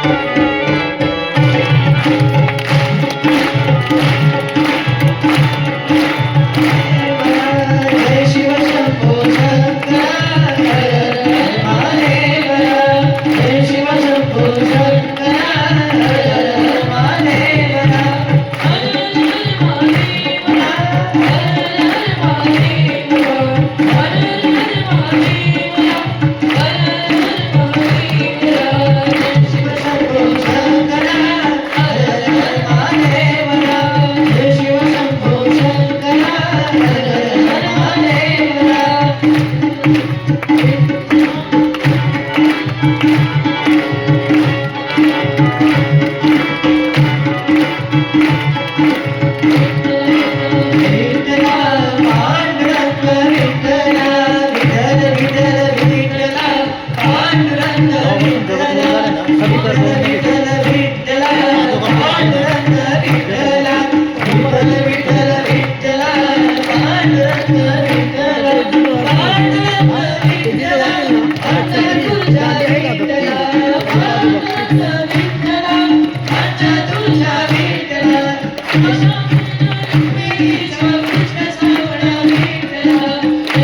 Thank you. Good, good. Thank you.